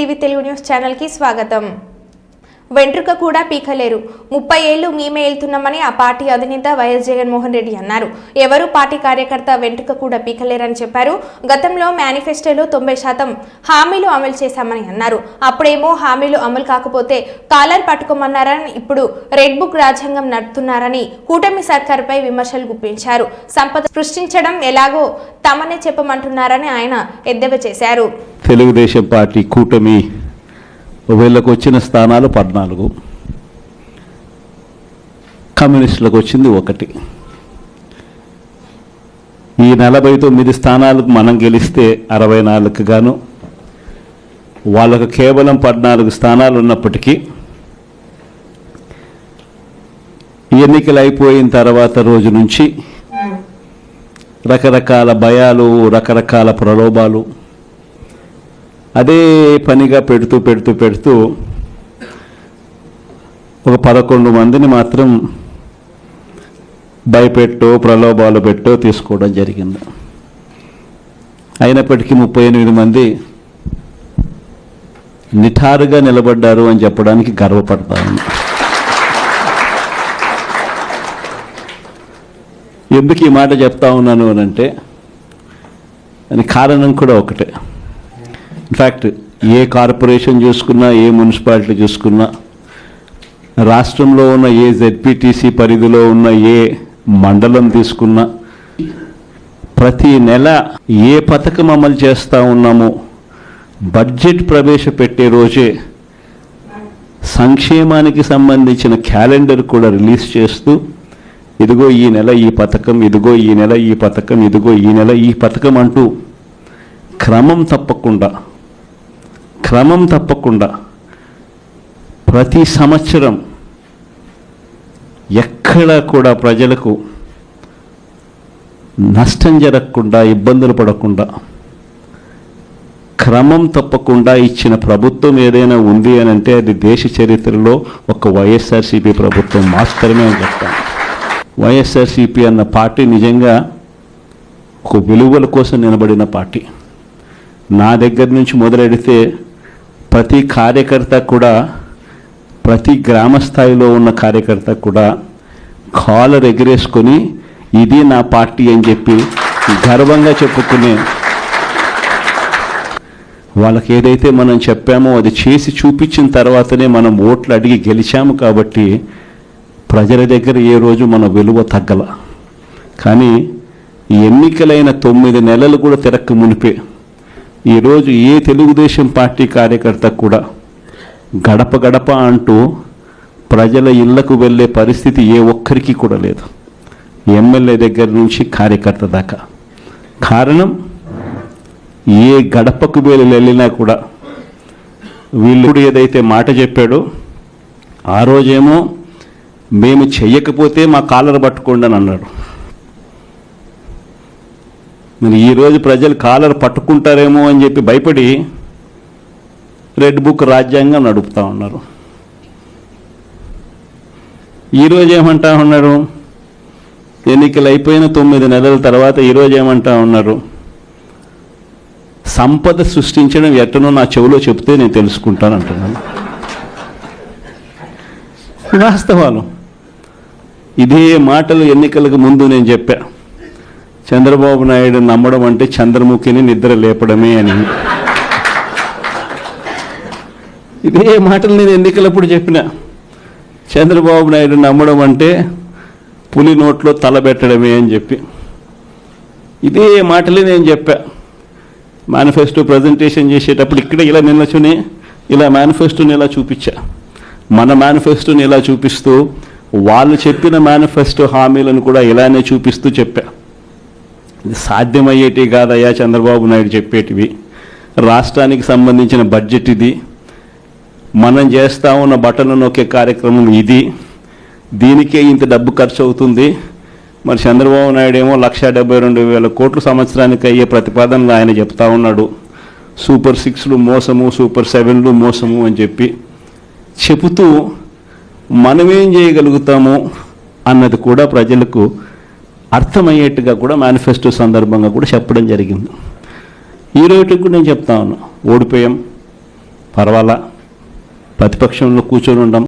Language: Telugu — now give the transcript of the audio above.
టీవీ తెలుగు న్యూస్ ఛానల్కి స్వాగతం. వెంట్రుక కూడా పీకలేరు. ముప్పై ఏళ్ళు మేమే వెళ్తున్నామని ఆ పార్టీ అధినేత వైఎస్ జగన్మోహన్ రెడ్డి అన్నారు. ఎవరు పార్టీ కార్యకర్త వెంట్రుక కూడా పీకలేరని చెప్పారు. గతంలో మేనిఫెస్టోలో తొంభై శాతం హామీలు అమలు చేశామని అన్నారు. అప్పుడేమో హామీలు అమలు కాకపోతే కాలర్ పట్టుకోమన్నారని ఇప్పుడు రెడ్ బుక్ రాజ్యాంగం నడుపుతున్నారని కూటమి సర్కారుపై విమర్శలు గుప్పించారు. సంపద సృష్టించడం ఎలాగో తమనే చెప్పమంటున్నారని ఆయన ఎద్దేవా చేశారు. తెలుగుదేశం పార్టీ కూటమి వీళ్ళకు వచ్చిన స్థానాలు పద్నాలుగు. కమ్యూనిస్టులకు వచ్చింది ఒకటి. ఈ నలభై తొమ్మిది స్థానాలకు మనం గెలిస్తే అరవై నాలుగుకి గాను వాళ్ళకు కేవలం పద్నాలుగు స్థానాలు ఉన్నప్పటికీ ఎన్నికలు అయిపోయిన తర్వాత రోజు నుంచి రకరకాల భయాలు రకరకాల ప్రలోభాలు. అదే పనిగా పెడుతూ పెడుతూ పెడుతూ ఒక పదకొండు మందిని మాత్రం భయపెట్టో ప్రలోభాలు పెట్టో తీసుకోవడం జరిగింది. అయినప్పటికీ ముప్పై ఎనిమిది మంది నిఠారుగా నిలబడ్డారు అని చెప్పడానికి గర్వపడతాను. ఎందుకు ఈ మాట చెప్తా ఉన్నాను అని అంటే అని కారణం కూడా ఒకటే. ఇన్ఫ్యాక్ట్ ఏ కార్పొరేషన్ చూసుకున్నా ఏ మున్సిపాలిటీ చూసుకున్నా రాష్ట్రంలో ఉన్న ఏ జెడ్పీటీసీ పరిధిలో ఉన్న ఏ మండలం తీసుకున్నా ప్రతి నెల ఏ పథకం అమలు చేస్తూ ఉన్నామో బడ్జెట్ ప్రవేశపెట్టే రోజే సంక్షేమానికి సంబంధించిన క్యాలెండర్ కూడా రిలీజ్ చేస్తూ ఇదిగో ఈ నెల ఈ పథకం ఇదిగో ఈ నెల ఈ పథకం ఇదిగో ఈ నెల ఈ పథకం అంటూ క్రమం తప్పకుండా క్రమం తప్పకుండా ప్రతి సంవత్సరం ఎక్కడ కూడా ప్రజలకు నష్టం జరగకుండా ఇబ్బందులు పడకుండా క్రమం తప్పకుండా ఇచ్చిన ప్రభుత్వం ఏదైనా ఉంది అని అంటే అది దేశ చరిత్రలో ఒక వైఎస్ఆర్సీపీ ప్రభుత్వం మాత్రమే అని చెప్తాను. వైఎస్ఆర్సీపీ అన్న పార్టీ నిజంగా ఒక విలువల కోసం నిలబడిన పార్టీ. నా దగ్గర నుంచి మొదలెడితే ప్రతి కార్యకర్త కూడా ప్రతి గ్రామ స్థాయిలో ఉన్న కార్యకర్త కూడా కాలర్ ఎగిరేసుకొని ఇది నా పార్టీ అని చెప్పి గర్వంగా చెప్పుకునే వాళ్ళకి ఏదైతే మనం చెప్పామో అది చేసి చూపించిన తర్వాతనే మనం ఓట్లు అడిగి గెలిచాము కాబట్టి ప్రజల దగ్గర ఏ రోజు మన విలువ తగ్గల. కానీ ఎన్నికలైన తొమ్మిది నెలలు కూడా తిరక్క మునిపే. ఈరోజు ఏ తెలుగుదేశం పార్టీ కార్యకర్త కూడా గడప గడప అంటూ ప్రజల ఇళ్ళకు వెళ్ళే పరిస్థితి ఏ ఒక్కరికి కూడా లేదు. ఎమ్మెల్యే దగ్గర నుంచి కార్యకర్త దాకా. కారణం ఏ గడపకు వీళ్ళు వెళ్ళినా కూడా వీళ్ళు ఏదైతే మాట చెప్పాడో ఆ రోజేమో మేము చెయ్యకపోతే మా కాలర్ పట్టుకోండి అని అన్నాడు. మరి ఈరోజు ప్రజలు కాలర్ పట్టుకుంటారేమో అని చెప్పి భయపడి రెడ్ బుక్ రాజ్యాంగం నడుపుతా ఉన్నారు. ఈరోజు ఏమంటా ఉన్నారు? ఎన్నికలు అయిపోయిన తొమ్మిది నెలల తర్వాత ఈరోజు ఏమంటా ఉన్నారు? సంపద సృష్టించడం ఎట్టనో నా చెవిలో చెప్తే నేను తెలుసుకుంటాను అంటున్నాను. వాస్తవాలు. ఇదే మాటలు ఎన్నికలకు ముందు నేను చెప్పా. చంద్రబాబు నాయుడు నమ్మడం అంటే చంద్రముఖిని నిద్ర లేపడమే అని. ఇదే మాటలు నేను ఎన్నికలప్పుడు చెప్పిన. చంద్రబాబు నాయుడు నమ్మడం అంటే పులి నోట్లో తలబెట్టడమే అని చెప్పి. ఇదే మాటలే నేను చెప్పా. మేనిఫెస్టో ప్రజెంటేషన్ చేసేటప్పుడు ఇక్కడ ఇలా నిన్నచుని ఇలా మేనిఫెస్టోని ఇలా చూపించా? మన మేనిఫెస్టోని ఇలా చూపిస్తూ వాళ్ళు చెప్పిన మేనిఫెస్టో హామీలను కూడా ఇలానే చూపిస్తూ చెప్పా. ఇది సాధ్యమయ్యేటి కాదయ్యా చంద్రబాబు నాయుడు చెప్పేటివి. రాష్ట్రానికి సంబంధించిన బడ్జెట్ ఇది. మనం చేస్తా ఉన్న బట్టలు నొక్కే కార్యక్రమం ఇది. దీనికే ఇంత డబ్బు ఖర్చు అవుతుంది. మరి చంద్రబాబు నాయుడు ఏమో లక్ష డెబ్బై రెండు వేల కోట్లు సంవత్సరానికి అయ్యే ప్రతిపాదనలు ఆయన చెప్తా ఉన్నాడు. సూపర్ సిక్స్లు మోసము సూపర్ సెవెన్లు మోసము అని చెప్పి చెబుతూ మనమేం చేయగలుగుతాము అన్నది కూడా ప్రజలకు అర్థమయ్యేట్టుగా కూడా మేనిఫెస్టో సందర్భంగా కూడా చెప్పడం జరిగింది. ఈ రోజుకి కూడా నేను చెప్తా ఉన్నా ఓడిపోయాం పర్వాలా ప్రతిపక్షంలో కూర్చొని ఉండం.